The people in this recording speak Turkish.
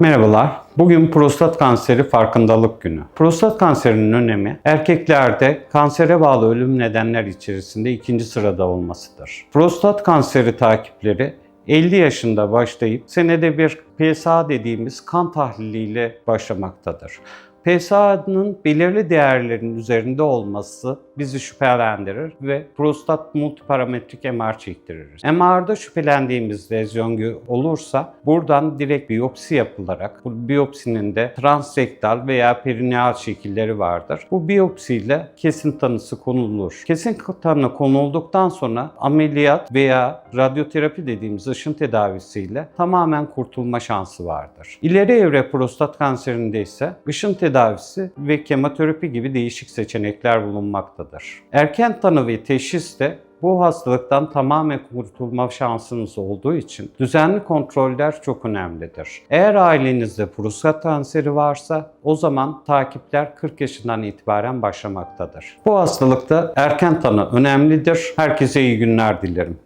Merhabalar. Bugün prostat kanseri farkındalık günü. Prostat kanserinin önemi erkeklerde kansere bağlı ölüm nedenler içerisinde ikinci sırada olmasıdır. Prostat kanseri takipleri 50 yaşında başlayıp senede bir PSA dediğimiz kan tahliliyle başlamaktadır. PSA'nın belirli değerlerin üzerinde olması bizi şüphelendirir ve prostat multiparametrik MR çektiririz. MR'da şüphelendiğimiz lezyon olursa buradan direkt biyopsi yapılarak bu biyopsinin de transrektal veya perineal şekilleri vardır. Bu biyopsiyle kesin tanısı konulur. Kesin tanı konulduktan sonra ameliyat veya radyoterapi dediğimiz ışın tedavisiyle tamamen kurtulma şansı vardır. İleri evre prostat kanserinde ise ışın tedavisi ve kemoterapi gibi değişik seçenekler bulunmaktadır. Erken tanı ve teşhis de bu hastalıktan tamamen kurtulma şansınız olduğu için düzenli kontroller çok önemlidir. Eğer ailenizde prostat kanseri varsa o zaman takipler 40 yaşından itibaren başlamaktadır. Bu hastalıkta erken tanı önemlidir. Herkese iyi günler dilerim.